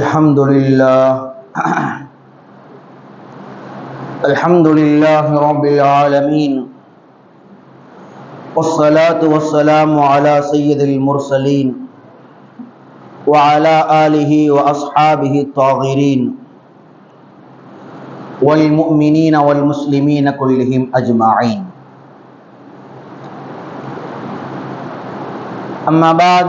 الحمد لله. الحمد لله رب العالمين. والصلاة والسلام على سيد المرسلين وعلى آله وأصحابه الطاغرين والمؤمنين والمسلمين كلهم أجمعين. أما بعد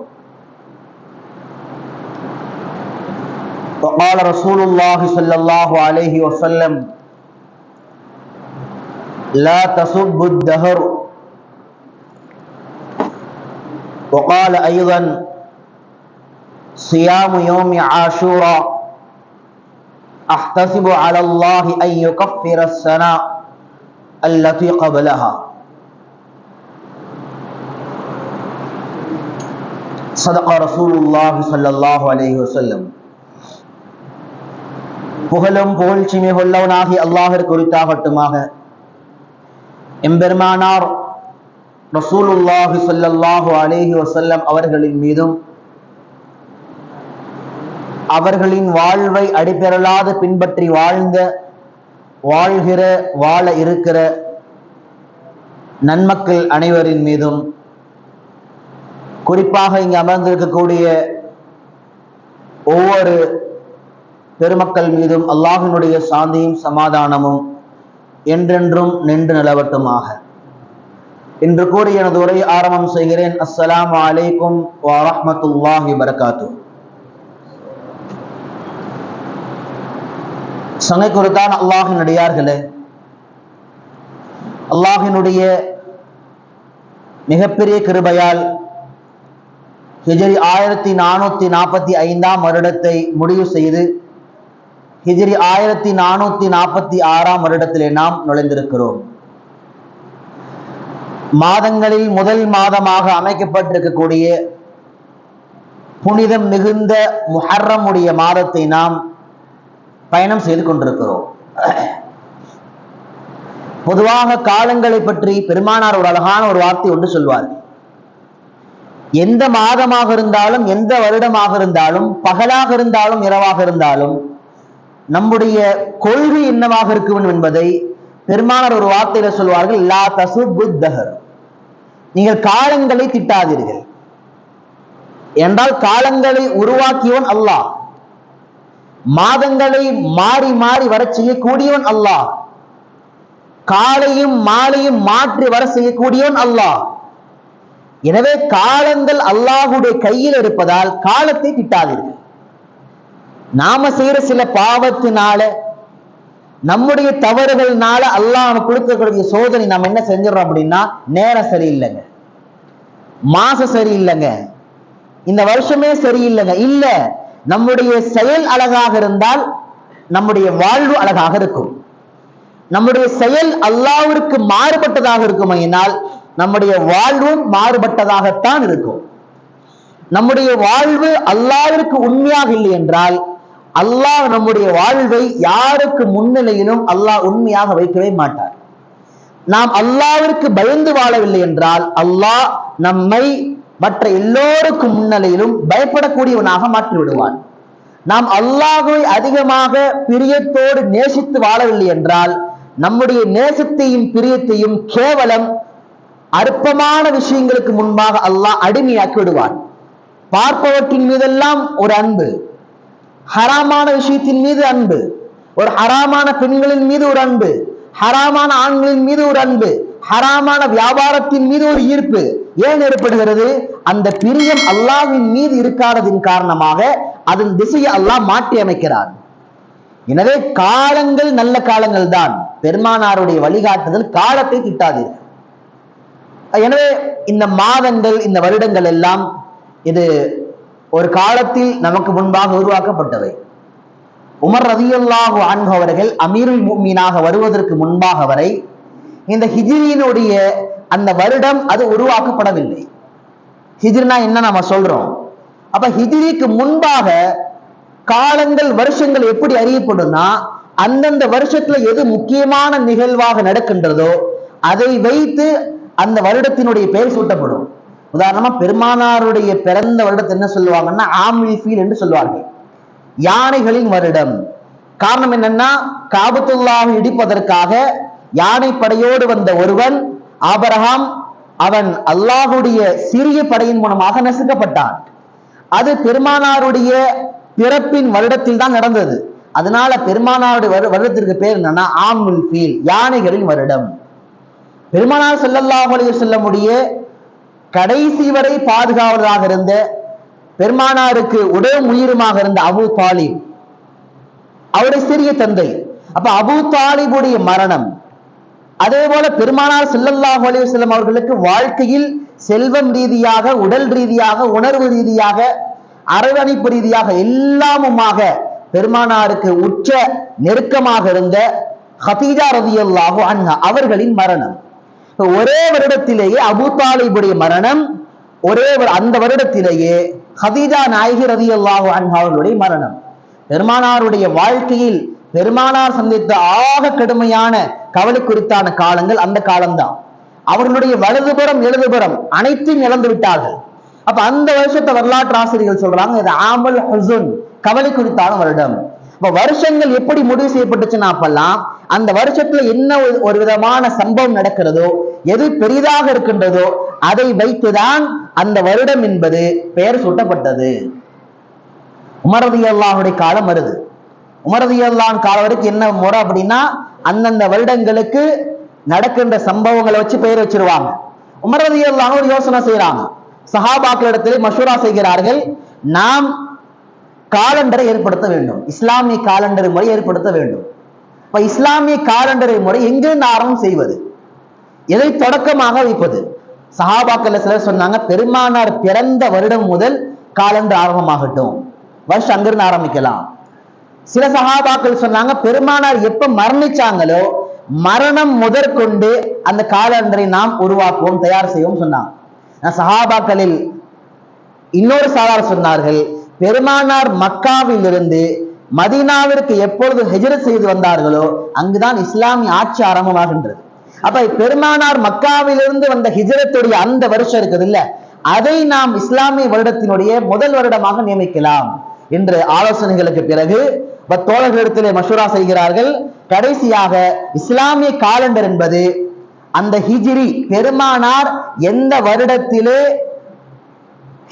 وقال رسول الله صلى الله عليه وسلم لا تصب الدهر. وقال أيضا صيام يوم عاشوراء أحتسب على الله أن يكفر السنة التي قبلها. صدق رسول الله صلى الله عليه وسلم. புகழும் புகழ்ச்சிமை கொள்ளவனாகி அல்லாஹர் குறித்தாகட்டுமாக எம்பெருமானார் ரசூலுல்லாஹி சொல்லல்லாஹு அலேஹி வசல்லம் அவர்களின் மீதும் அவர்களின் வாழ்வை அடிபெறலாது பின்பற்றி வாழ்ந்த வாழ்கிற வாழ இருக்கிற நன்மக்கள் அனைவரின் மீதும் குறிப்பாக இங்கு அமர்ந்திருக்கக்கூடிய ஒவ்வொரு பெருமக்கள் மீதும் அல்லாஹினுடைய சாந்தியும் சமாதானமும் என்றென்றும் நின்று நிலவட்டுமாக. இன்று கூறி எனது உரை ஆரம்பம் செய்கிறேன். அஸ்ஸலாம் அலைக்கும் வரமத்துல்லாஹி வரகாத்து சங்கை குறித்தான் அல்லாஹின் அடியார்களே அல்லாஹினுடைய மிகப்பெரிய கிருபையால் ஹிஜரி ஆயிரத்தி நானூத்தி நாற்பத்தி ஐந்தாம் வருடத்தை முடிவு செய்து ஹிஜ்ரி ஆயிரத்தி நானூத்தி நாற்பத்தி ஆறாம் வருடத்திலே நாம் நுழைந்திருக்கிறோம். மாதங்களில் முதல் மாதமாக அமைக்கப்பட்டிருக்கக்கூடிய புனிதம் மிகுந்த முஹர்ரமுடைய மாதத்தை நாம் பயணம் செய்து கொண்டிருக்கிறோம். பொதுவாக காலங்களை பற்றி பெருமானார் ஒரு அழகான ஒரு வார்த்தை ஒன்று சொல்வார். எந்த மாதமாக இருந்தாலும் எந்த வருடமாக இருந்தாலும் பகலாக இருந்தாலும் இரவாக இருந்தாலும் நம்முடைய கொள்கை என்னவாக இருக்கும் என்பதை பெருமானார் ஒரு வார்த்தையில சொல்வார்கள் லா தசு புத்தகர் நீங்கள் காலங்களை திட்டாதீர்கள். என்றால் காலங்களை உருவாக்கியவன் அல்லாஹ். மாதங்களை மாறி மாறி வர செய்யக்கூடியவன் அல்லாஹ். காலையும் மாலையும் மாற்றி வர செய்யக்கூடியவன் அல்லாஹ். எனவே காலங்கள் அல்லாஹுடைய கையில் இருப்பதால் காலத்தை திட்டாதீர்கள். நாம செய்யற சில பாவத்தினால நம்முடைய தவறுகள்னால அல்லாஹ் கொடுக்கக்கூடிய சோதனை நம்ம என்ன செஞ்சிடறோம் அப்படின்னா நேரம் சரியில்லைங்க. மாசம் சரியில்லைங்க. இந்த வருஷமே சரியில்லைங்க. இல்ல நம்முடைய செயல் அழகாக இருந்தால் நம்முடைய வாழ்வு அழகாக இருக்கும். நம்முடைய செயல் அல்லாவிற்கு மாறுபட்டதாக இருக்குமையினால் நம்முடைய வாழ்வும் மாறுபட்டதாகத்தான் இருக்கும். நம்முடைய வாழ்வு அல்லாவிற்கு உண்மையாக இல்லை என்றால் அல்லாஹ் நம்முடைய வாழ்வை யாருக்கு முன்னிலையிலும் அல்லாஹ் உண்மையாக வைக்கவே மாட்டார். நாம் அல்லாவிற்கு பயந்து வாழவில்லை என்றால் அல்லாஹ் நம்மை மற்ற எல்லோருக்கும் முன்னிலையிலும் பயப்படக்கூடியவனாக மாற்றி விடுவான் நாம் அல்லாஹுவை அதிகமாக பிரியத்தோடு நேசித்து வாழவில்லை என்றால் நம்முடைய நேசத்தையும் பிரியத்தையும் கேவலம் அற்பமான விஷயங்களுக்கு முன்பாக அல்லாஹ் அடிமையாக்கி விடுவான். பார்ப்பவற்றின் மீதெல்லாம் ஒரு அன்பு. ஹராமான விஷயத்தின் மீது அன்பு. ஒரு ஹராமான பெண்களின் மீது ஒரு அன்பு. ஹராமான ஆண்களின் மீது ஒரு அன்பு. ஹராமான வியாபாரத்தின் மீது ஒரு ஈர்ப்பு. ஏன் ஏற்படுகிறது? அந்த பிரியம் அல்லாவின் மீது இருக்காததின் காரணமாக அதன் திசையை அல்லாஹ் மாற்றி அமைக்கிறான் எனவே காலங்கள் நல்ல காலங்கள் தான். பெருமானாருடைய வழிகாட்டுதல் காலத்தை திட்டாதீர்கள் எனவே இந்த மாதங்கள் இந்த வருடங்கள் எல்லாம் இது ஒரு காலத்தில் நமக்கு முன்பாக உருவாக்கப்பட்டவை. உமர் ரதியுல்லாஹு அன்ஹு அவர்கள் அமீருல் முக்மீனாக வருவதற்கு முன்பாக வரை இந்த ஹிஜ்ரியினுடைய அந்த வருடம் அது உருவாக்கப்படவில்லை. ஹிஜ்ரினா என்ன நம்ம சொல்றோம்? அப்ப ஹிஜ்ரிக்கு முன்பாக காலங்கள் வருஷங்கள் எப்படி அறியப்படும்னா அந்தந்த வருஷத்துல எது முக்கியமான நிகழ்வாக நடக்கின்றதோ அதை வைத்து அந்த வருடத்தினுடைய பெயர் சூட்டப்படும். உதாரணமா பெருமானாருடைய பிறந்த வருடத்தை என்ன சொல்லுவாங்கன்னா ஆமில் ஃபீல் என்று சொல்லுவார்கள் யானைகளின் வருடம். காரணம் என்னன்னா காபத்துல்லாவை இடிப்பதற்காக யானை படையோடு வந்த ஒருவன் ஆபரகாம் அவன் அல்லாஹுடைய சிறிய படையின் மூலமாக நசுக்கப்பட்டான். அது பெருமானாருடைய பிறப்பின் வருடத்தில் தான் நடந்தது. அதனால பெருமானாருடைய வரு- வருடத்திற்கு பேர் என்னன்னா ஆமுல் ஃபீல் யானைகளின் வருடம். பெருமானார் ஸல்லல்லாஹு செல்ல முடிய கடைசி வரை பாதுகாவலராக இருந்த பெருமானாருக்கு உடல் உயிருமாக இருந்த அபு தாலிப் அவருடைய சிறிய தந்தை. அப்ப அபு தாலிபுடைய மரணம். அதே போல பெருமானார் செல்லல்லாஹ் அலைஹி அவர்களுக்கு வாழ்க்கையில் செல்வம் ரீதியாக உடல் ரீதியாக உணர்வு ரீதியாக அரவணைப்பு ரீதியாக எல்லாமுமாக பெருமானாருக்கு உற்ற நெருக்கமாக இருந்த ஹதீஜா ரதியல்லாஹு அன்ஹா அவர்களின் மரணம். ஒரே வருடத்திலேயே அபு தாலிபுடைய மரணம் ஒரே அந்த வருடத்திலேயே ஹதீஜா நாயகி ரதியல்லாஹு அல்லாஹு அன்ஹாவுடைய மரணம். பெருமானாருடைய வாழ்க்கையில் பெருமானார் சந்தித்த ஆக கடுமையான கவலை குறித்தான காலங்கள் அந்த காலம்தான். அவர்களுடைய வலதுபுறம் இடதுபுறம் அனைத்தையும் இழந்து விட்டார்கள். அப்ப அந்த வருஷத்தை வரலாற்று ஆசிரியர்கள் சொல்றாங்க இது ஆமல் ஹசுன் கவலை குறித்தான வருடம். இப்ப வருஷங்கள் எப்படி முடிவு செய்யப்பட்டுச்சுன்னா அப்பெல்லாம் அந்த வருஷத்துல என்ன ஒரு விதமான சம்பவம் நடக்கிறதோ எது பெரிதாக இருக்கின்றதோ அதை வைத்துதான் அந்த வருடம் என்பது பெயர் சூட்டப்பட்டது. உமரதி அல்லாஹுடைய காலம் வருது. உமரதி அல்லான் காலம் வரைக்கும் என்ன முறை அப்படின்னா அந்தந்த வருடங்களுக்கு நடக்கின்ற சம்பவங்களை வச்சு பெயர் வச்சிருவாங்க. உமரதி அல்லாஹ் ஒரு யோசனை செய்யறாங்க சஹாபாக்களிடத்தில் மஷூரா செய்கிறார்கள் நாம் காலண்டரை ஏற்படுத்த வேண்டும். இஸ்லாமிய காலண்டர் முறை ஏற்படுத்த வேண்டும். இப்ப இஸ்லாமிய காலண்டரை முறை எங்கிருந்து ஆரம்பம் செய்வது? எதை தொடக்கமாக வைப்பது? சஹாபாக்கள் சிலர் சொன்னாங்க பெருமானார் பிறந்த வருடம் முதல் காலண்டு ஆரம்பமாகட்டும். வருஷம் அங்கிருந்து ஆரம்பிக்கலாம். சில சஹாபாக்கள் சொன்னாங்க பெருமானார் எப்ப மரணிச்சாங்களோ மரணம் முதற்கொண்டு அந்த காலண்டரை நாம் உருவாக்குவோம் தயார் செய்வோம் சொன்னாங்க. சகாபாக்களில் இன்னொரு சாரார் சொன்னார்கள் பெருமானார் மக்காவில் இருந்து மதீனாவிற்கு எப்பொழுது ஹெஜரத் செய்து வந்தார்களோ அங்குதான் இஸ்லாமிய ஆட்சி ஆரம்பமாகின்றது. அப்ப பெருமானார் மக்காவிலிருந்து வந்த ஹிஜரத்துடைய அந்த வருஷம் இருக்குது இல்ல அதை நாம் இஸ்லாமிய வருடத்தினுடைய முதல் வருடமாக நியமிக்கலாம் என்று ஆலோசனைகளுக்கு பிறகு தோழர்களிடத்திலே மஷூரா செய்கிறார்கள். கடைசியாக இஸ்லாமிய காலண்டர் என்பது அந்த ஹிஜிரி பெருமானார் எந்த வருடத்திலே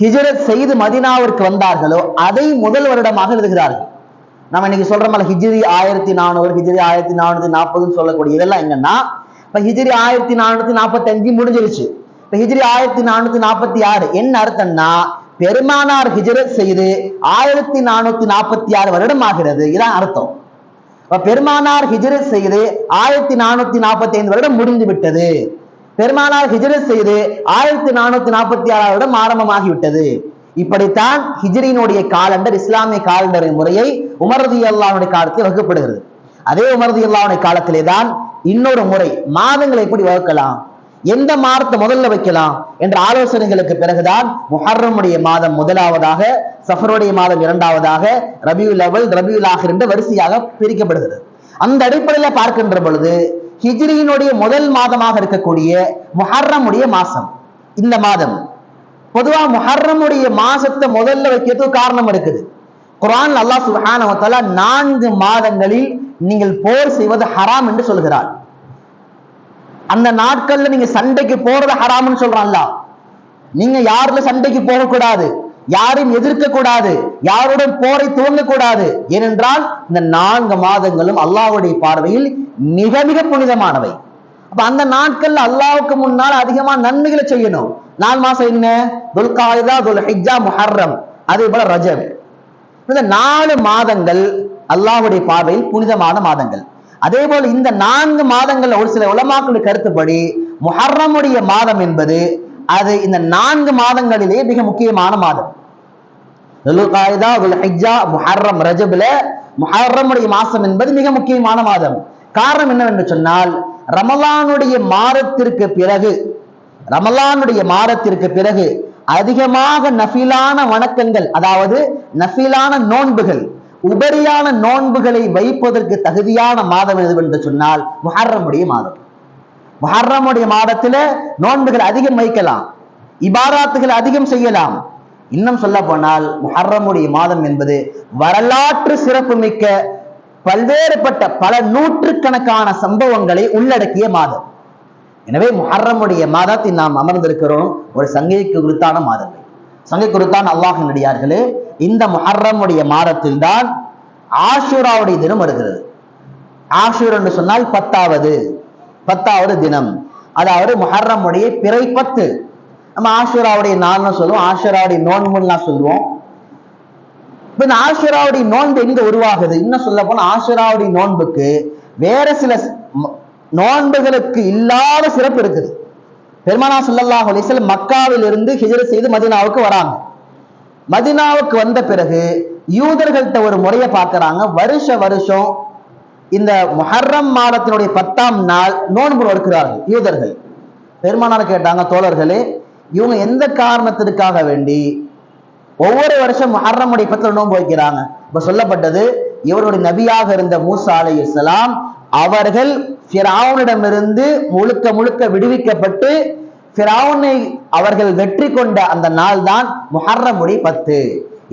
ஹிஜரத் செய்து மதீனாவிற்கு வந்தார்களோ அதை முதல் வருடமாக எழுதுகிறார்கள். நம்ம இன்னைக்கு சொல்றோம்ல ஹிஜிரி ஆயிரத்தி நானூறு ஹிஜிரி ஆயிரத்தி நானூத்தி நாற்பதுன்னு சொல்லக்கூடிய இதெல்லாம் என்னன்னா இப்ப ஹிஜிரி ஆயிரத்தி நானூத்தி நாற்பத்தி அஞ்சு முடிஞ்சிருச்சு. இப்ப ஹிஜ்ரி ஆயிரத்தி நானூத்தி நாற்பத்தி ஆறு என்ன அர்த்தம்னா பெருமானார் ஹிஜ்ரத் செய்து ஆயிரத்தி நானூத்தி நாற்பத்தி ஆறு வருடம் ஆகிறது. இதான் அர்த்தம். அப்ப பெருமானார் ஹிஜ்ரத் செய்து ஆயிரத்தி நானூத்தி நாற்பத்தி ஐந்து வருடம் முடிந்து விட்டது. பெருமானார் ஹிஜரத் செய்து ஆயிரத்தி நானூத்தி நாற்பத்தி ஆறாவது வருடம் ஆரம்பமாகிவிட்டது. இப்படித்தான் ஹிஜ்ரியினுடைய காலண்டர் இஸ்லாமிய காலண்டர் முறையை உமரதி அல்லாவுடைய காலத்தில் வகுக்கப்படுகிறது. அதே உமரது அல்லாவுடைய காலத்திலே தான் இன்னொரு முறை மாதங்களை எப்படி வகுக்கலாம்? எந்த மாதத்தை முதல்ல வைக்கலாம்? என்ற ஆலோசனைகளுக்கு பிறகுதான் முஹர்ரமுடைய மாதம் முதலாவதாக சஃபருடைய மாதம் இரண்டாவதாக ரபியுல் அவல் ரபியுல் ஆகர் என்ற வரிசையாக பிரிக்கப்படுகிறது. அந்த அடிப்படையில பார்க்கின்ற பொழுது ஹிஜ்ரியினுடைய முதல் மாதமாக இருக்கக்கூடிய முஹர்ரமுடைய மாசம் இந்த மாதம். பொதுவா முஹர்ரமுடைய மாசத்தை முதல்ல வைக்கிறதுக்கு காரணம் இருக்குது. குரான் அல்லாஹ் சுஹானவத்தால நான்கு மாதங்களில் நீங்கள் போர் செய்வது ஹராம் என்று சொல்கிறார். அந்த நாட்கள்ல நீங்க சண்டைக்கு போறது ஹராம்னு சொல்றான்ல. நீங்க யாருல சண்டைக்கு போகக்கூடாது? யாரையும் எதிர்க்க கூடாது யாருடன் போரை துவங்க கூடாது ஏனென்றால் இந்த நான்கு மாதங்களும் அல்லாஹுடைய பார்வையில் மிக மிக புனிதமானவை. அப்ப அந்த நாட்கள்ல அல்லாவுக்கு முன்னால் அதிகமா நன்மைகளை செய்யணும். நாலு மாசம் என்ன? துல்காயுதா துல் ஹிஜா முஹர்ரம். அதே போல ரஜம் இந்த நாலு மாதங்கள் அல்லாஹ்வுடைய பார்வையில் புனிதமான மாதங்கள். அதே போல இந்த நான்கு மாதங்கள் ஒரு சில உலமாக்களுடைய கருத்துப்படி முஹர்ரமுடைய மாதம் என்பது அது இந்த நான்கு மாதங்களிலே மிக முக்கியமான மாதம். முஹர்ரம் ரஜப்ல முஹர்ரமுடைய மாசம் என்பது மிக முக்கியமான மாதம். காரணம் என்னவென்று சொன்னால் ரமலானுடைய மாதத்திற்கு பிறகு ரமலானுடைய மாதத்திற்கு பிறகு அதிகமாக நஃபிலான வணக்கங்கள் அதாவது நஃபிலான நோன்புகள் உபரியான நோன்புகளை வைப்பதற்கு தகுதியான மாதம் எது என்று சொன்னால் முஹர்ரமுடைய மாதம். முஹர்ரமுடைய மாதத்துல நோன்புகள் அதிகம் வைக்கலாம் இபாராத்துகள் அதிகம் செய்யலாம். இன்னும் சொல்ல போனால் முஹர்ரமுடைய மாதம் என்பது வரலாற்று சிறப்புமிக்க பல்வேறுபட்ட பல நூற்றுக்கணக்கான சம்பவங்களை உள்ளடக்கிய மாதம். எனவே முஹர்ரமுடைய மாதத்தை நாம் அமர்ந்திருக்கிறோம் ஒரு சங்கைக்கு குறித்தான மாதங்கள். சங்கை குறித்தான் அல்லாஹின் இந்த முஹர்ரமுடைய மாதத்தில் தான் ஆஷூராவுடைய தினம் வருகிறது. ஆஷூர் என்று சொன்னால் பத்தாவது பத்தாவது தினம். அதாவது முஹர்ரமுடைய பிறை பத்து. நம்ம ஆஷூராவுடைய நாள்னு சொல்லுவோம் ஆஷூராவுடைய நோன்புலாம் சொல்லுவோம். இப்ப இந்த ஆஷுராவுடைய நோன்பு எங்க உருவாகுது? இன்னும் சொல்ல போனா ஆஷுராவுடைய நோன்புக்கு வேற சில நோன்புகளுக்கு இல்லாத சிறப்பு இருக்குது. பெருமானா ஸல்லல்லாஹு அலைஹி மக்காவில் இருந்து ஹிஜ்ரத் செய்து மதீனாவுக்கு வராங்க. மதீனாவுக்கு வந்த பிறகு யூதர்கள்ட்ட ஒரு முறையை பார்க்குறாங்க. வருஷ வருஷம் இந்த மொஹர்ரம் மாதத்தினுடைய பத்தாம் நாள் நோன்பு நோக்கிறார்கள் யூதர்கள். பெருமானார் கேட்டாங்க தோழர்களே இவங்க எந்த காரணத்திற்காக வேண்டி ஒவ்வொரு வருஷம் முஹர்ரமுடைய பத்தில் நோன்பு வைக்கிறாங்க? இப்ப சொல்லப்பட்டது இவருடைய நபியாக இருந்த மூசா அலைஹிஸ்ஸலாம் அவர்கள் சிராவனிடமிருந்து முழுக்க முழுக்க விடுவிக்கப்பட்டு சிராவனை அவர்கள் வெற்றி கொண்ட அந்த நாள் தான் முஹர்ரமுடி பத்து.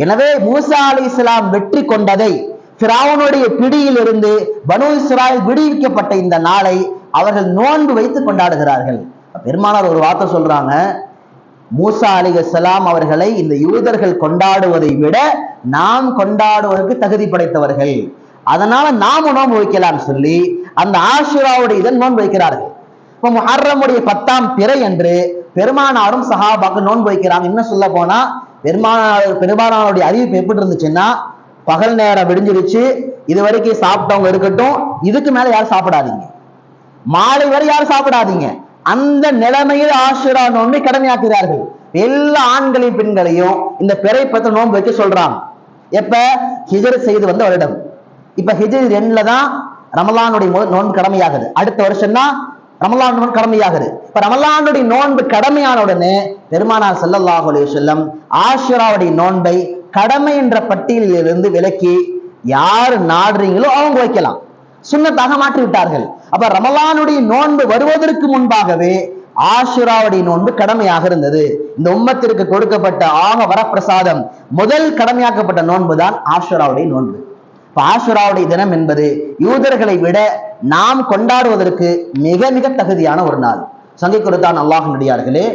எனவே மூசா அலைஹிஸ்ஸலாம் வெற்றி கொண்டதை சிராவனுடைய பிடியில் இருந்து பனு இஸ்ராயல் விடுவிக்கப்பட்ட இந்த நாளை அவர்கள் நோன்பு வைத்து கொண்டாடுகிறார்கள். பெருமானார் ஒரு வார்த்தை சொல்றாங்க மூசா அலிகலாம் அவர்களை இந்த யூதர்கள் கொண்டாடுவதை விட நாம் கொண்டாடுவதற்கு தகுதி படைத்தவர்கள். அதனால நாம நோன்பு வைக்கலாம்னு சொல்லி அந்த ஆஷுராவுடைய இதன் நோன்பு வைக்கிறார்கள். இப்போ முஹர்ரமுடைய பத்தாம் பிறை என்று பெருமானாரும் சஹாபாக்கு நோன்பு வைக்கிறாங்க. இன்னும் சொல்ல போனா பெருமானார் பெருமானாருடைய அறிவிப்பு எப்படி இருந்துச்சுன்னா பகல் நேரம் விடிஞ்சிருச்சு இது வரைக்கும் சாப்பிட்டவங்க இருக்கட்டும் இதுக்கு மேல யாரும் சாப்பிடாதீங்க. மாலை வரை யாரும் சாப்பிடாதீங்க. அந்த நிலைமையில் ஆசிரா நோன்பை கடமையாக்குகிறார்கள். எல்லா ஆண்களையும் பெண்களையும் இந்த பிறை பத்து நோன்பு வைக்க சொல்றாங்க. எப்ப? ஹிஜர் செய்து வந்த வருடம். இப்ப ஹிஜர் ரெண்டுல தான் ரமலானுடைய நோன்பு கடமையாகுது. அடுத்த வருஷம் தான் ரமலான் நோன்பு கடமையாகுது. இப்ப ரமலானுடைய நோன்பு கடமையான உடனே பெருமானார் ஸல்லல்லாஹு அலி வஸல்லம் ஆஷிராவுடைய நோன்பை கடமை என்ற பட்டியலில் இருந்து விலக்கி யார் நாடுறீங்களோ அவங்க வைக்கலாம். சுண்ணத்தாக மாற்றி விட்டார்கள். அப்ப ரமலானுடைய நோன்பு வருவதற்கு முன்பாகவே ஆஷுராவுடைய நோன்பு கடமையாக இருந்தது. இந்த உம்மத்திற்கு கொடுக்கப்பட்ட ஆக வரப்பிரசாதம் முதல் கடமையாக்கப்பட்ட நோன்பு தான் ஆஷுராவுடைய நோன்பு. பாசுராவுடைய தினம் என்பது யூதர்களை விட நாம் கொண்டாடுவதற்கு மிக மிக தகுதியான ஒரு நாள். சங்கை கொடுத்தான் அல்லாஹனுடையார்களே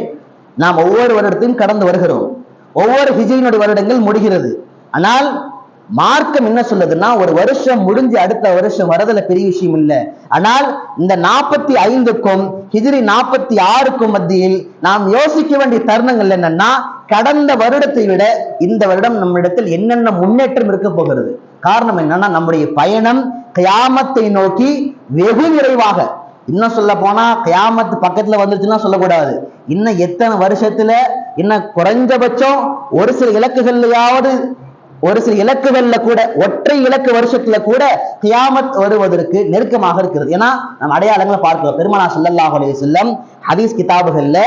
நாம் ஒவ்வொரு வருடத்தையும் கடந்து வருகிறோம். ஒவ்வொரு ஹிஜையினுடைய வருடங்கள் முடிகிறது. ஆனால் மார்க்கம் என்ன சொல்லுதுன்னா ஒரு வருஷம் முடிஞ்சு அடுத்த வருஷம் வரதுல பெரிய விஷயம் இல்லை. ஆனால் இந்த நாற்பத்தி ஐந்துக்கும் ஹிஜ்ரி நாற்பத்தி ஆறுக்கும் மத்தியில் நாம் யோசிக்க வேண்டிய தருணங்கள் என்னன்னா கடந்த வருடத்தை விட இந்த வருடம் நம்மிடத்தில் என்னென்ன முன்னேற்றம் இருக்க போகிறது? காரணம் என்னன்னா நம்முடைய பயணம் கியாமத்தை நோக்கி வெகு விரைவாக. இன்னும் சொல்ல போனா கியாமத்து பக்கத்துல வந்துருச்சுன்னா சொல்லக்கூடாது. இன்னும் எத்தனை வருஷத்துல இன்னும் குறைஞ்சபட்சம் ஒரு சில இலக்குகள்லையாவது ஒரு சில இலக்குகள்ல கூட ஒற்றை இலக்கு வருஷத்துல கூட கியாமத் வருவதற்கு நெருக்கமாக இருக்கிறது. ஏன்னா நம்ம அடையாளங்களை பார்க்கிறோம். பெருமானா ஸல்லல்லாஹு அலைஹி செல்லம் ஹதீஸ் கிதாபுகள்ல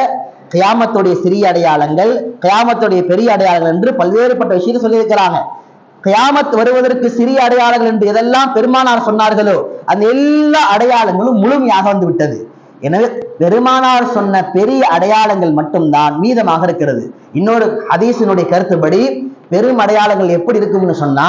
கியாமத்துடைய சிறிய அடையாளங்கள் கியாமத்துடைய பெரிய அடையாளங்கள் என்று பல்வேறுபட்ட விஷயத்தை சொல்லியிருக்கிறாங்க. கியாமத் வருவதற்கு சிறிய அடையாளங்கள் என்று எதெல்லாம் பெருமானார் சொன்னார்களோ அந்த எல்லா அடையாளங்களும் முழுமையாக வந்து விட்டது. எனவே பெருமானார் சொன்ன பெரிய அடையாளங்கள் மட்டும்தான் மீதமாக இருக்கிறது. இன்னொரு ஹதீஸினுடைய கருத்துப்படி பெரும் அடையாளங்கள் எப்படி இருக்கும்னு சொன்னா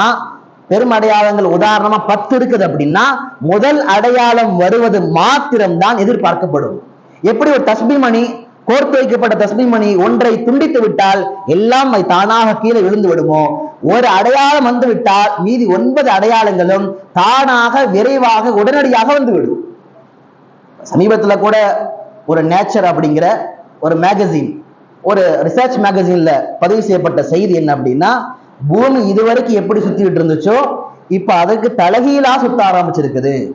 பெரும் அடையாளங்கள் உதாரணமா பத்து இருக்குது அப்படின்னா முதல் அடையாளம் வருவது மாத்திரம்தான் எதிர்பார்க்கப்படும். எப்படி ஒரு தஸ்பி மணி கோர்த்து வைக்கப்பட்ட தஸ்மி மணி ஒன்றை துண்டித்து விட்டால் எல்லாம் தானாக கீழே விழுந்து விடுமோ? ஒரு அடையாளம் வந்து விட்டால் மீதி ஒன்பது அடையாளங்களும் தானாக விரைவாக உடனடியாக வந்துவிடும் சமீபத்தில் கூட ஒரு நேச்சர் அப்படிங்கிற ஒரு மேகசின் ஒரு ரிசர்ச் மேகசின்ல பதிவு செய்யப்பட்ட செய்தி என்ன அப்படின்னா பூமி இதுவரைக்கும் எப்படி சுத்திட்டு இருந்துச்சோ இப்ப அதுக்கு தலகீழா சுத்த ஆரம்பிச்சிருக்குது.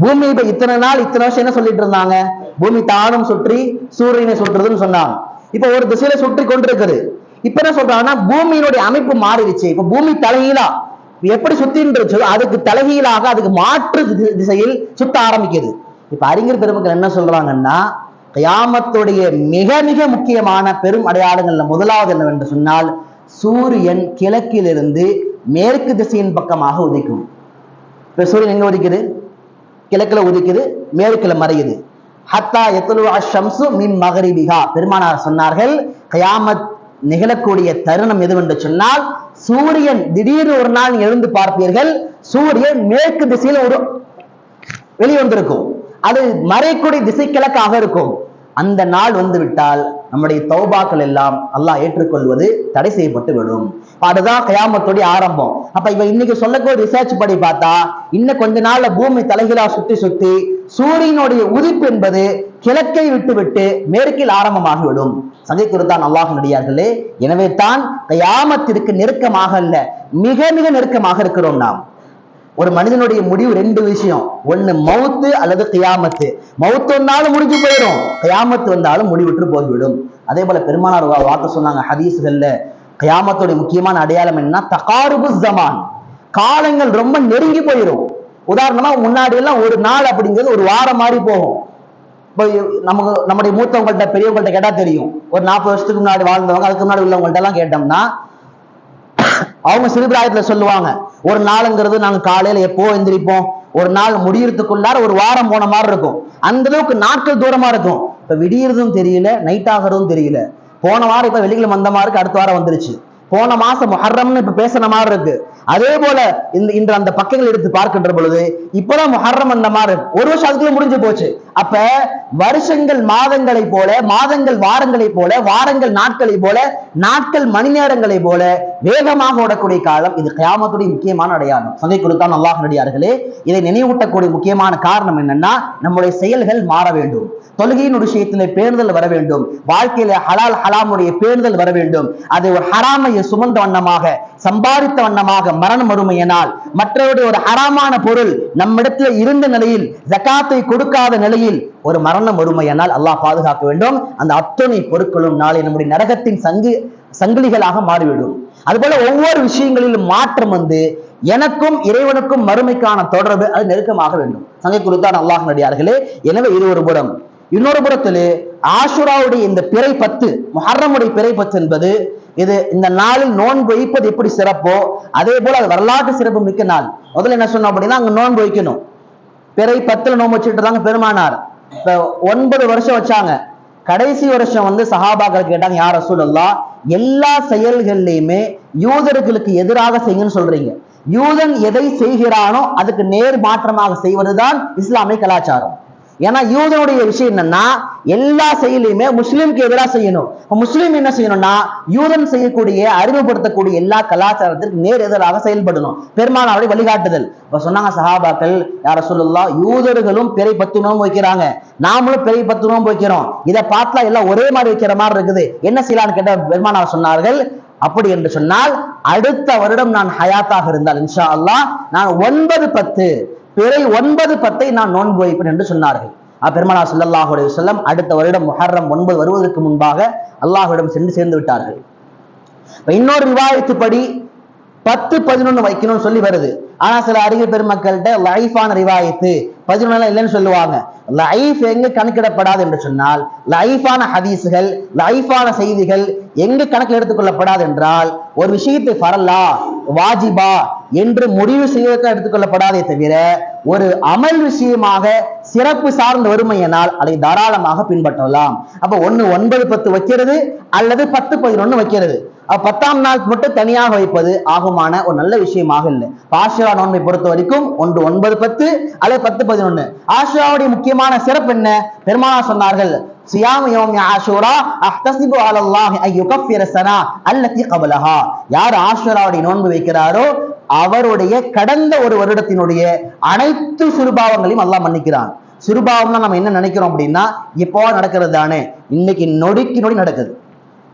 பூமி இப்ப இத்தனை நாள் இத்தனை வருஷம் என்ன சொல்லிட்டு இருந்தாங்க? பூமி தானும் சுற்றி சூரியனை சுற்றுதுன்னு சொன்னாங்க. இப்ப ஒரு திசையில சுற்றி கொண்டிருக்குது. இப்ப என்ன சொல்றாங்கன்னா பூமியினுடைய அமைப்பு மாறிடுச்சு. இப்ப பூமி தலைகீழா. எப்படி சுத்தின்றச்சோ அதுக்கு தலைகீழாக அதுக்கு மாற்று தி- திசையில் சுத்த ஆரம்பிக்குது. இப்ப அறிஞர் பெருமக்கள் என்ன சொல்றாங்கன்னா கயாமத்துடைய மிக மிக முக்கியமான பெரும் அடையாளங்கள்ல முதலாவது என்னவென்று சொன்னால் சூரியன் கிழக்கிலிருந்து மேற்கு திசையின் பக்கமாக உதிக்கும். இப்ப சூரியன் எங்க உதிக்குது? கிழக்குல உதிக்குது மேற்குல மறையுது. ஹத்தா எத்தலு அஷம்சு மின் மகரிபிகா பெருமானார் சொன்னார்கள் கயாமத் நிகழக்கூடிய தருணம் எதுவென்று சொன்னால் சூரியன் திடீர்னு ஒரு நாள் எழுந்து பார்ப்பீர்கள் சூரியன் மேற்கு திசையில் ஒரு வெளிவந்திருக்கும். அது மறைக்கூடிய திசை கிழக்காக இருக்கும். அந்த நாள் வந்து விட்டால் நம்முடைய தௌபாக்கள் எல்லாம் அல்லாஹ் ஏற்றுக்கொள்வது தடை செய்யப்பட்டு விடும். அதுதான் கயாமத்துடைய ஆரம்பம். அப்ப இவ இன்னைக்கு சொல்லக்கூடிய ரிசர்ச் படி பார்த்தா இன்னும் கொஞ்ச நாள்ல பூமி தலைகீழா சுத்தி சுத்தி சூரியனுடைய உதிப்பு என்பது கிழக்கை விட்டு விட்டு மேற்கில் ஆரம்பமாகிவிடும் சகை அல்லாஹ் நடிகார்களே எனவே தான் கயாமத்திற்கு நெருக்கமாக அல்ல மிக மிக நெருக்கமாக இருக்கிறோம் நாம். ஒரு மனிதனுடைய முடிவு ரெண்டு விஷயம். ஒண்ணு மவுத்து அல்லது கியாமத்து. மவுத்து வந்தாலும் முடிஞ்சு போயிடும். கியாமத்து வந்தாலும் முடிவிட்டு போய்விடும். அதே போல பெருமானார் வா- வார்த்தை சொன்னாங்க ஹதீஸ்கள்ல. கியாமத்துடைய முக்கியமான அடையாளம் என்னன்னா தகாருபு ஜமான். காலங்கள் ரொம்ப நெருங்கி போயிடும் உதாரணமா முன்னாடி எல்லாம் ஒரு நாள் அப்படிங்கிறது ஒரு வாரம் மாதிரி போகும். இப்போ நமக்கு நம்முடைய மூத்தவங்கள்ட்ட பெரியவங்கள்ட்ட கேட்டா தெரியும். ஒரு நாற்பது வருஷத்துக்கு முன்னாடி வாழ்ந்தவங்க அதுக்கு முன்னாடி உள்ளவங்கள்ட்ட எல்லாம் கேட்டோம்னா அவங்க சிறுபிராயத்துல சொல்லுவாங்க ஒரு நாளுங்கிறது நாங்க காலையில எப்போ எந்திரிப்போம் ஒரு நாள் முடியறதுக்குள்ளார ஒரு வாரம் போன மாதிரி இருக்கும். அந்த அளவுக்கு நாட்கள் தூரமா இருக்கும். இப்ப விடியறதும் தெரியல நைட் ஆகிறதும் தெரியல. போன வாரம் இப்ப வெள்ளிக்கிழமை வந்த மாதிரி அடுத்த வாரம் வந்துருச்சு. போன மாசம் மொஹர்ரம்னு இப்ப பேசுன மாதிரி இருக்கு. அதே போல இந்த இன்று அந்த பக்கங்கள் எடுத்து பார்க்கின்ற பொழுது இப்பதான் மொஹர்ரம் அந்த மாதிரி இருக்கு. ஒரு வருஷம் அதுக்குள்ள முடிஞ்சு போச்சு. அப்ப வருஷங்கள் மாதங்களை போல மாதங்கள் வாரங்களை போல வாரங்கள் நாட்களை போல நாட்கள் மணி நேரங்களை போல வேகமாக ஓடக்கூடிய காலம் இது கியாமத்துடைய முக்கியமான அடையாளம். சந்தை கொடுத்தான் அல்லாஹ் நடிகார்களே இதை நினைவூட்டக்கூடிய முக்கியமான காரணம் என்னன்னா நம்முடைய செயல்கள் மாற வேண்டும். தொழுகையின் விஷயத்திலே பேணுதல் வர வேண்டும். வாழ்க்கையில ஹலால் ஹலாமுடைய பேணுதல் வர வேண்டும். அது ஒரு ஹராமையை சுமந்த வண்ணமாக சம்பாதித்த வண்ணமாக மரணம் வறுமையினால் மற்றவருடைய ஒரு அறமான பொருள் நம்மிடத்துல இருந்த நிலையில் ஜக்காத்தை கொடுக்காத நிலையில் ஒரு மரணம் வறுமையினால் அல்லாஹ் பாதுகாக்க வேண்டும். அந்த அத்தனை பொருட்களும் நாளை நம்முடைய நரகத்தின் சங்கு சங்கிலிகளாக மாறிவிடும். அதுபோல ஒவ்வொரு விஷயங்களிலும் மாற்றம் வந்து எனக்கும் இறைவனுக்கும் மறுமைக்கான தொடர்பு அது நெருக்கமாக வேண்டும். சங்கை குறித்தான் அல்லாஹ் நடிகார்களே எனவே இது ஒரு புறம். இன்னொரு புறத்திலே ஆஷுராவுடைய இந்த பிறை பத்து மொஹர்ரமுடைய பிறை பத்து என்பது இது இந்த நாளில் நோன்பு வைப்பது எப்படி சிறப்போ அதே போல அது வரலாற்று சிறப்பு மிக்க நாள். முதல்ல என்ன சொன்னோம் அப்படின்னா அங்க நோன்பு வைக்கணும். பிறை பத்துல நோன்பு வச்சுட்டு இருந்தாங்க பெருமானார். இப்ப ஒன்பது வருஷம் வச்சாங்க. கடைசி வருஷம் வந்து சஹாபாக்கள் கேட்டாங்க யார் ரசூலுல்லாஹ் எல்லா செயல்கள்லையுமே யூதர்களுக்கு எதிராக செய்யுங்கன்னு சொல்றீங்க. யூதன் எதை செய்கிறானோ அதுக்கு நேர் மாற்றமாக செய்வதுதான் இஸ்லாமிய கலாச்சாரம். ஏன்னா யூதனுடைய விஷயம் என்னன்னா எல்லா செயலையுமே முஸ்லிம்க்கு எதிராக செய்யணும். முஸ்லீம் முஸ்லிம் என்ன செய்யணும்னா யூதன் செய்யக்கூடிய அறிமுகப்படுத்தக்கூடிய எல்லா கலாச்சாரத்திற்கு நேர் எதிராக செயல்படணும். பெருமானாவுடைய வழிகாட்டுதல். இப்ப சொன்னாங்க சஹாபாக்கள் யார சொல்லலாம் யூதர்களும் பிறை பத்து நோன்பு வைக்கிறாங்க. நாமளும் பிறை பத்து நோன்பு வைக்கிறோம். இதை பார்த்தா எல்லாம் ஒரே மாதிரி வைக்கிற மாதிரி இருக்குது. என்ன செய்யலாம்னு கேட்ட பெருமானார் சொன்னார்கள் அப்படி என்று சொன்னால் அடுத்த வருடம் நான் ஹயாத்தாக இருந்தால் இன்ஷா அல்லாஹ் நான் ஒன்பது பத்து பிறை ஒன்பது பத்தை நான் நோன்பு வைப்பேன் என்று சொன்னார்கள். பெருமானா ஸல்லல்லாஹு செல்லம் அடுத்த வருடம் முஹர்ரம் ஒன்பது வருவதற்கு முன்பாக அல்லாஹ்விடம் சென்று சேர்ந்து விட்டார்கள். இப்ப இன்னொரு ரிவாயத்துப்படி பத்து பதினொன்னு வைக்கணும்னு சொல்லி வருது. ஆனா சில அறிஞர் பெருமக்கள்கிட்ட லைஃபான ரிவாயத்து பதினொன்னு இல்லைன்னு சொல்லுவாங்க. லைஃப் எங்க கணக்கிடப்படாது என்று சொன்னால் லைஃபான ஹதீஸுகள் லைஃபான செய்திகள் எங்க கணக்கில் எடுத்துக்கொள்ளப்படாது என்றால் ஒரு விஷயத்தை ஃபரல்லா வாஜிபா என்று முடிவு செய்வதற்கு எடுத்துக்கொள்ளப்படாதே தவிர ஒரு அமல் விஷயமாக சிறப்பு சார்ந்த வறுமையினால் அதை தாராளமாக பின்பற்றலாம். அப்ப ஒன்னு ஒன்பது பத்து வைக்கிறது அல்லது பத்து பதினொன்னு வைக்கிறது. பத்தாம் நாள் மட்டும் தனியாக வைப்பது ஆகுமான ஒரு நல்ல விஷயமாக இல்லை. ஆஷுரா நோன்பை பொறுத்த வரைக்கும் ஒன்று ஒன்பது பத்து அல்லது பத்து பதினொன்னு. ஆஷுராவுடைய முக்கியமான சிறப்பு என்ன? பெருமானா சொன்னார்கள் சியாம் யோம் ஆஷுரா அஹ்தசிபு அலல்லாஹி ஐ சனா அல்லதி கபலஹா. யார் ஆஷுராவுடைய நோன்பு வைக்கிறாரோ அவருடைய கடந்த ஒரு வருடத்தினுடைய அனைத்து சிறுபாவங்களையும் அல்லாஹ் மன்னிக்கிறான். சிறுபாவம்னா நம்ம என்ன நினைக்கிறோம் அப்படின்னா இப்போ நடக்கிறது தானே. இன்னைக்கு நொடிக்கு நொடி நடக்குது.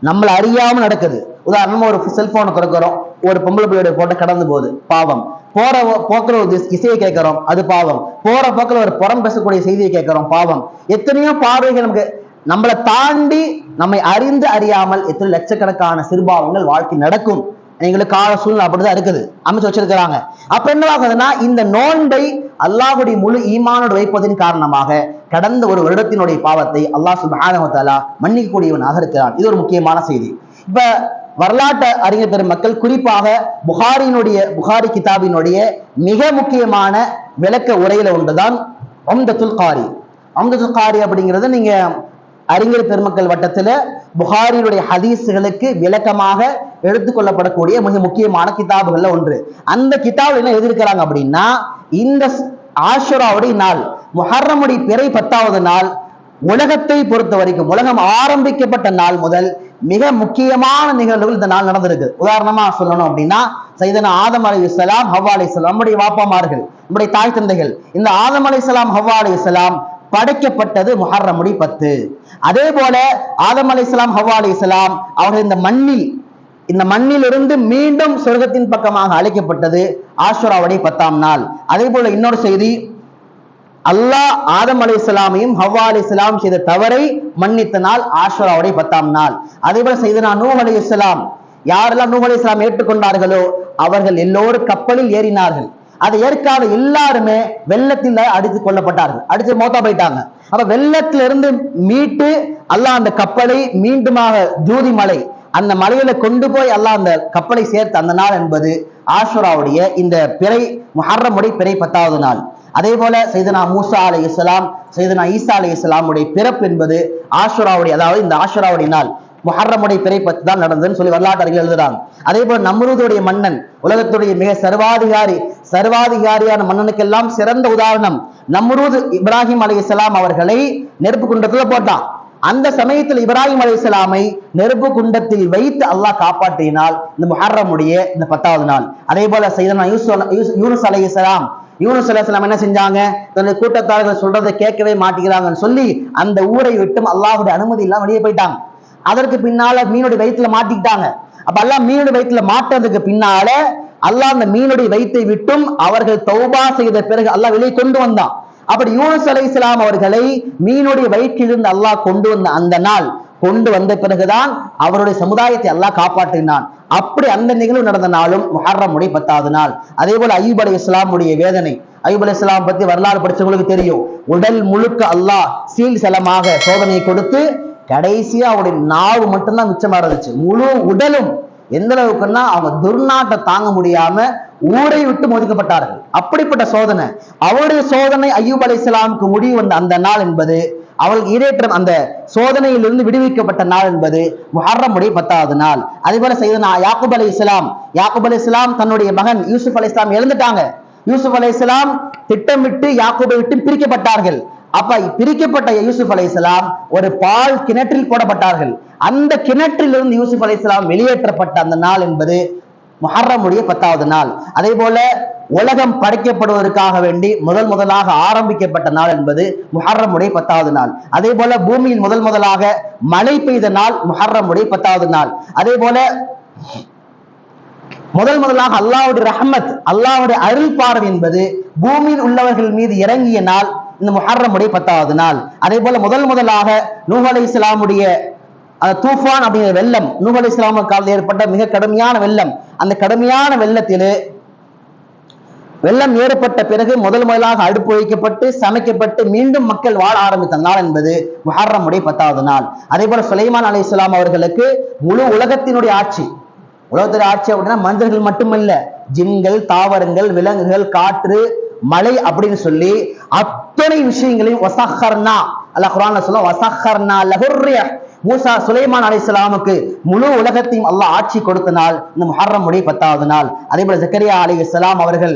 நம்மள அறியாம நடக்குது. உதாரணமா ஒரு செல்போனை திறக்கிறோம். ஒரு பொம்பளை பிள்ளையோட போட்டோ கடந்து போகுது. பாவம். போற போக்குற ஒரு இசையை கேட்கிறோம். அது பாவம். போற போக்கில் ஒரு புறம் பேசக்கூடிய செய்தியை கேட்கிறோம். பாவம். எத்தனையோ பார்வைகள் நமக்கு நம்மளை தாண்டி நம்மை அறிந்து அறியாமல் எத்தனை லட்சக்கணக்கான சிறுபாவங்கள் வாழ்க்கை நடக்கும். எங்களுக்கு கால சூழ்நிலை அப்படிதான் இருக்குது. அமைச்சு வச்சிருக்கிறாங்க. அப்ப என்ன ஆகுதுன்னா இந்த நோன்பை அல்லாஹுடைய முழு ஈமானோடு வைப்பதன் காரணமாக கடந்த ஒரு வருடத்தினுடைய பாவத்தை அல்லாஹ் சுப்ஹானஹு தஆலா மன்னிக்கக்கூடியவனாக இருக்கிறான். இது ஒரு முக்கியமான செய்தி. இப்ப வரலாற்று அறிஞர் பெருமக்கள் குறிப்பாக புகாரினுடைய புகாரி கிதாபினுடைய மிக முக்கியமான விளக்க உரையில ஒன்றுதான் அம்தத்துல் காரி. அம்தத்துல் காரி அப்படிங்கிறது நீங்க அறிஞர் பெருமக்கள் வட்டத்துல புகாரியுடைய ஹதீஸ்களுக்கு விளக்கமாக எடுத்துக்கொள்ளப்படக்கூடிய மிக முக்கியமான கிதாபுகள்ல ஒன்று. அந்த கிதாபு என்ன எழுதியிருக்கிறாங்க அப்படின்னா இந்த ஆஷுராவுடைய நாள் முஹர்ரமுடைய பிறை பத்தாவது நாள் உலகத்தை பொறுத்த வரைக்கும் உலகம் ஆரம்பிக்கப்பட்ட நாள் முதல் மிக முக்கியமான நிகழ்வுகள் இந்த நாள் நடந்திருக்கு. உதாரணமா சொல்லணும் அப்படின்னா சைதன ஆதம் அலி இஸ்லாம் ஹவ்வா அலி இஸ்லாம் நம்முடைய வாப்பமார்கள் நம்முடைய தாய் தந்தைகள் இந்த ஆதம் அலி இஸ்லாம் ஹவ்வா அலி இஸ்லாம் படைக்கப்பட்டது முஹர்ரமுடி பத்து. அதே போல ஆதம் அலி இஸ்லாம் ஹவ்வா அலி இஸ்லாம் அவர்கள் இந்த மண்ணில் இந்த மண்ணிலிருந்து மீண்டும் சொர்க்கத்தின் பக்கமாக அழைக்கப்பட்டது ஆஷுராவுடைய பத்தாம் நாள். அதே போல இன்னொரு செய்தி அல்லாஹ் ஆதம் அலி இஸ்லாமையும் ஹவ்வா அலி இஸ்லாம் செய்த தவறை மன்னித்த நாள் ஆஷுராவுடைய பத்தாம் நாள். அதே போல செய்தனா நூஹ் அலி இஸ்லாம் யாரெல்லாம் நூஹ் அலி இஸ்லாம் ஏற்றுக்கொண்டார்களோ அவர்கள் எல்லோரும் கப்பலில் ஏறினார்கள். அதை ஏற்காத எல்லாருமே வெள்ளத்தில் அடித்து கொல்லப்பட்டார்கள். அடித்து மோத்தா போயிட்டாங்க. அப்ப வெள்ளத்திலிருந்து மீட்டு அல்லாஹ் அந்த கப்பலை மீண்டுமாக ஜூதி மலை அந்த மலையில கொண்டு போய் அல்லாஹ் அந்த கப்பலை சேர்த்த அந்த நாள் என்பது ஆஷுராவுடைய இந்த பிறை முஹர்ரமுடைய பிறை பத்தாவது நாள். அதே போல சைதனா மூசா அலை இஸ்லாம் சைதனா ஈசா அலை இஸ்லாமுடைய பிறப்பு என்பது ஆஷுராவுடைய அதாவது இந்த ஆஷுராவுடைய நாள் முஹர்ரமுடைய பிறை பத்து தான் நடந்ததுன்னு சொல்லி வரலாற்று அறிஞர்கள் எழுதுறாங்க. அதே போல நம்மளுடைய மன்னன் உலகத்துடைய மிக சர்வாதிகாரி சர்வாதிகாரியான மன்னனுக்கெல்லாம் சிறந்த உதாரணம் நம்மரூது இப்ராஹிம் அலி இஸ்லாம் அவர்களை நெருப்பு குண்டத்துல போட்டான். அந்த சமயத்தில் இப்ராஹிம் அலி இஸ்லாமை நெருப்பு குண்டத்தில் வைத்து அல்லாஹ் காப்பாற்றினால் இந்த முஹர்ரமுடைய இந்த பத்தாவது நாள். அதே போல செய்தனா யூஸ் யூனுஸ் அலை இஸ்லாம் யூனுஸ் அலைஹிஸ்ஸலாம் என்ன செஞ்சாங்க? தன்னுடைய கூட்டத்தார்கள் சொல்றதை கேட்கவே மாட்டேங்கிறாங்கன்னு சொல்லி அந்த ஊரை விட்டும் அல்லாஹுடைய அனுமதி இல்லாம வெளியே போயிட்டாங்க. அதற்கு பின்னால மீனுடைய வயிற்றுல மாட்டிக்கிட்டாங்க. அப்ப அல்லாஹ் மீனுடைய வயிற்றுல மாட்டுறதுக்கு பின்னால அல்லாஹ் அந்த மீனுடைய வயிற்றை விட்டும் அவர்கள் தௌபா செய்த பிறகு அல்லாஹ் வெளியே கொண்டு வந்தான். அப்படி யூனஸ் அலை இஸ்லாம் அவர்களை மீனுடைய வயிற்றிலிருந்து அல்லாஹ் கொண்டு வந்த அந்த நாள் கொண்டு வந்த பிறகுதான் அவருடைய சமுதாயத்தை எல்லாம் காப்பாற்றினான். அப்படி அந்த நிகழ்வு நடந்த நாளும் முஹர்ரமுடைய பத்தாவது நாள். அதே போல ஐயூப் அலி இஸ்லாமுடைய வேதனை. ஐயூப் அலி இஸ்லாம் பத்தி வரலாறு படிச்சவங்களுக்கு தெரியும். உடல் முழுக்க அல்லாஹ் சீல் சலமாக சோதனையை கொடுத்து கடைசியா அவருடைய நாவு மட்டும்தான் மிச்சமா இருந்துச்சு முழு உடலும் எந்த அளவுக்குன்னா அவங்க துர்நாட்டை தாங்க முடியாம ஊரை விட்டு மோதிக்கப்பட்டார்கள். அப்படிப்பட்ட சோதனை. அவருடைய சோதனை ஐயூப் அலி இஸ்லாமுக்கு முடிவு வந்த அந்த நாள் என்பது அவளுக்கு ஈடேற்றம் அந்த சோதனையிலிருந்து விடுவிக்கப்பட்ட நாள் என்பது முஹர்ரமுடைய பத்தாவது நாள். அதே போல செய்தனா யாக்குப் அலி இஸ்லாம் யாக்குப் அலி இஸ்லாம் தன்னுடைய மகன் யூசுப் அலி இஸ்லாம் இழந்துட்டாங்க. யூசுப் அலி இஸ்லாம் திட்டமிட்டு யாக்குபை விட்டு பிரிக்கப்பட்டார்கள். அப்ப பிரிக்கப்பட்ட யூசுப் அலை ஒரு பால் கிணற்றில் போடப்பட்டார்கள். அந்த கிணற்றிலிருந்து யூசுப் அலை வெளியேற்றப்பட்ட அந்த நாள் என்பது முஹர்ரமுடைய பத்தாவது நாள். அதே போல உலகம் படைக்கப்படுவதற்காக வேண்டி முதல் முதலாக ஆரம்பிக்கப்பட்ட நாள் என்பது முஹர்ரமுடைய பத்தாவது நாள். அதே போல பூமியில் முதல் முதலாக மழை பெய்த நாள் முஹர்ரமுடைய பத்தாவது நாள். அதே போல முதல் முதலாக அல்லாவுடைய ரஹமத் அல்லாவுடைய அருள் பார்வை என்பது பூமியில் உள்ளவர்கள் மீது இறங்கிய நாள் இந்த முஹர்ரமுடைய பத்தாவது நாள். அதே போல முதல் முதலாக நூஹ் அலை இஸ்லாமுடைய அந்த தூஃபான் அப்படிங்கிற வெள்ளம் நூஹ் இஸ்லாம காலத்தில் ஏற்பட்ட மிக கடுமையான வெள்ளம். அந்த கடுமையான வெள்ளத்திலே வெள்ளம் ஏற்பட்ட பிறகு முதல் முதலாக அடுப்பு வைக்கப்பட்டு சமைக்கப்பட்டு மீண்டும் மக்கள் வாழ ஆரம்பித்த நாள் என்பது முஹர்ரமுடைய பத்தாவது நாள். அதே போல சுலைமான் அலி இஸ்லாம் அவர்களுக்கு முழு உலகத்தினுடைய ஆட்சி. உலகத்துடைய ஆட்சி அப்படின்னா மனிதர்கள் மட்டுமல்ல. ஜின்கள் தாவரங்கள் விலங்குகள் காற்று மலை அப்படின்னு சொல்லி அத்தனை விஷயங்களையும் வசஹர்னா அல்லாஹ் குரான்ல சொல்ல வசஹர்னா லஹுர்ரிய. மூசா சுலைமான் அலைஹிஸ்ஸலாமுக்கு முழு உலகத்தையும் அல்லாஹ் ஆட்சி கொடுத்த நாள் இந்த முஹர்ரமுடைய பத்தாவது நாள் அதே போல ஜக்கரியா அலைஹிஸ்ஸலாம் அவர்கள்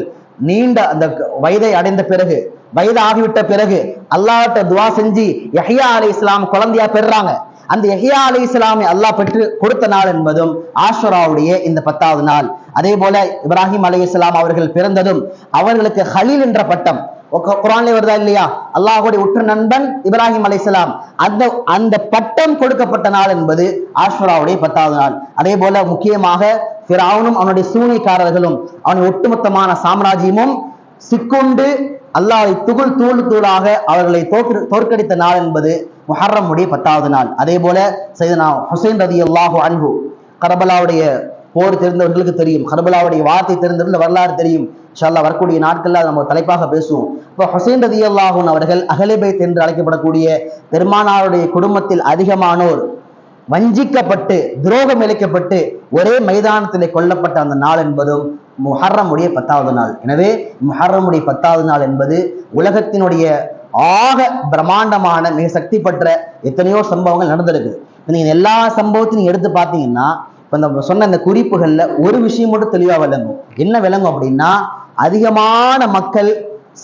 நீண்ட அந்த வயதை அடைந்த பிறகு வயது ஆகிவிட்ட பிறகு அல்லாட்ட துவா செஞ்சு யஹ்யா அலி இஸ்லாம் குழந்தையா பெறுறாங்க. அந்த எஹியா அலி இஸ்லாமை அல்லாஹ் பெற்று கொடுத்த நாள் என்பதும் ஆஷ்வராவுடைய இந்த பத்தாவது நாள். அதே போல இப்ராஹிம் அலி இஸ்லாம் அவர்கள் பிறந்ததும் அவர்களுக்கு ஹலீல் என்ற பட்டம். ஒக்க- வருதா இல்லையா? அல்லாஹுடைய உற்று நண்பன் இப்ராஹிம் அலைஹிஸ்ஸலாம் அந்த அந்த பட்டம் கொடுக்கப்பட்ட நாள் என்பது ஆஷ்வராவுடைய பத்தாவது நாள். அதே போல முக்கியமாக பிறாவனும் அவனுடைய சூனைக்காரர்களும் அவனுடைய ஒட்டுமொத்தமான சாம்ராஜ்யமும் சிக்குண்டு அல்லாஹை துகுள் தூள் தூளாக அவர்களை தோற்று தோற்கடித்த நாள் என்பது முஹர்ரமுடைய பத்தாவது நாள். அதே போல சைதனா ஹுசைன் ரதி அல்லாஹு அன்பு கரபலாவுடைய போர் தெரிந்தவர்களுக்கு தெரியும். கரபலாவுடைய வார்த்தை தெரிந்தவர்கள் வரலாறு தெரியும். ஷல்லா வரக்கூடிய நாட்கள்ல அதை நம்ம தலைப்பாக பேசுவோம். இப்போ ஹுசைன் ரதி அல்லாஹூன் அவர்கள் அகலிபைத் என்று அழைக்கப்படக்கூடிய பெருமானாருடைய குடும்பத்தில் அதிகமானோர் வஞ்சிக்கப்பட்டு துரோகம் இழைக்கப்பட்டு ஒரே மைதானத்தில் கொல்லப்பட்ட அந்த நாள் என்பதும் முஹர்ரமுடைய பத்தாவது நாள். எனவே முஹர்ரமுடைய பத்தாவது நாள் என்பது உலகத்தினுடைய ஆக பிரம்மாண்டமான மிக சக்தி பற்ற எத்தனையோ சம்பவங்கள் நடந்திருக்கு. நீங்கள் எல்லா சம்பவத்தையும் எடுத்து பார்த்தீங்கன்னா இப்போ நம்ம சொன்ன இந்த குறிப்புகளில் ஒரு விஷயம் மட்டும் தெளிவாக விளங்கும். என்ன விளங்கும் அப்படின்னா அதிகமான மக்கள்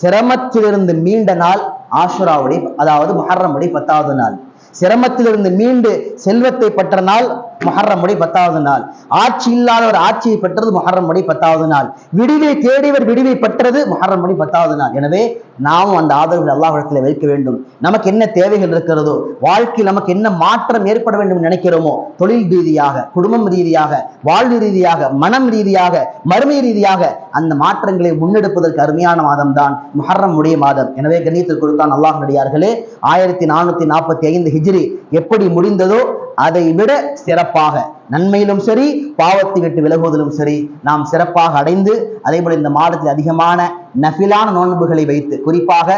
சிரமத்திலிருந்து மீண்ட நாள் ஆஷுராவுடைய அதாவது மஹர்ரமுடைய பத்தாவது நாள். சிரமத்திலிருந்து மீண்டு செல்வத்தை பெற்ற நாள் முஹர்ரமுடைய பத்தாவது நாள். ஆட்சி இல்லாதவர் ஆட்சியை பெற்றது முஹர்ரமுடைய பத்தாவது நாள். விடிவை தேடியவர் விடிவை பெற்றது முஹர்ரமுடைய பத்தாவது நாள். எனவே நாமும் அந்த ஆதரவு அல்லாஹிடத்தில் வைக்க வேண்டும். நமக்கு என்ன தேவைகள் இருக்கிறதோ வாழ்க்கையில் நமக்கு என்ன மாற்றம் ஏற்பட வேண்டும் நினைக்கிறோமோ தொழில் ரீதியாக குடும்பம் ரீதியாக வாழ்வு ரீதியாக மனம் ரீதியாக மறுமை ரீதியாக அந்த மாற்றங்களை முன்னெடுப்பதற்கு அருமையான மாதம் தான் முஹர்ரம் உடைய மாதம். எனவே கண்ணியத்தில் கொடுத்தான் அல்லாஹ் நடிகார்களே ஆயிரத்தி நானூத்தி நாற்பத்தி ஐந்து ஹிஜ்ரி எப்படி முடிந்ததோ அதை விட சிறப்பாக. நன்மையிலும் சரி பாவத்தை விட்டு விலகுவதிலும் சரி நாம் சிறப்பாக அடைந்து அதே போல இந்த மாதத்தில் அதிகமான நஃபிலான நோன்புகளை வைத்து குறிப்பாக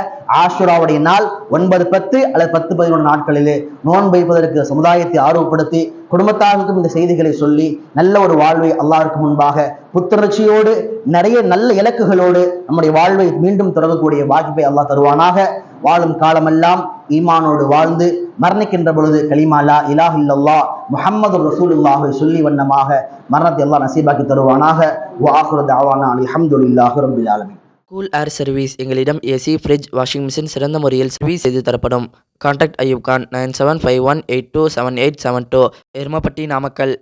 ஆஷுராவுடைய நாள் ஒன்பது பத்து அல்லது பத்து பதினொன்று நாட்களிலே நோன்பு வைப்பதற்கு சமுதாயத்தை ஆர்வப்படுத்தி குடும்பத்தாருக்கும் இந்த செய்திகளை சொல்லி நல்ல ஒரு வாழ்வை அல்லாருக்கு முன்பாக புத்துணர்ச்சியோடு நிறைய நல்ல இலக்குகளோடு நம்முடைய வாழ்வை மீண்டும் தொடங்கக்கூடிய வாய்ப்பை அல்லாஹ் தருவானாக. வாழும் காலமெல்லாம் ஈமானோடு வாழ்ந்து மரணிக்கின்ற பொழுது கலிமாலா இலாஹ் இல்லல்லா முஹம்மது ரசூலுல்லாஹை சொல்லி வண்ணமாக மரணத்தை எல்லாம் நசீபாக்கி தருவானாக. வாஹுரத் அவானா அல்ஹம்துலில்லாஹி ரப்பில் கூல் ஏர் சர்வீஸ். எங்களிடம் ஏசி ஃப்ரிட்ஜ் வாஷிங் மிஷின் சிறந்த முறையில் சர்வீஸ் செய்து தரப்படும். Contact Ayub Khan nine seven five one eight two seven eight seven two. Erumapatti Namakkal.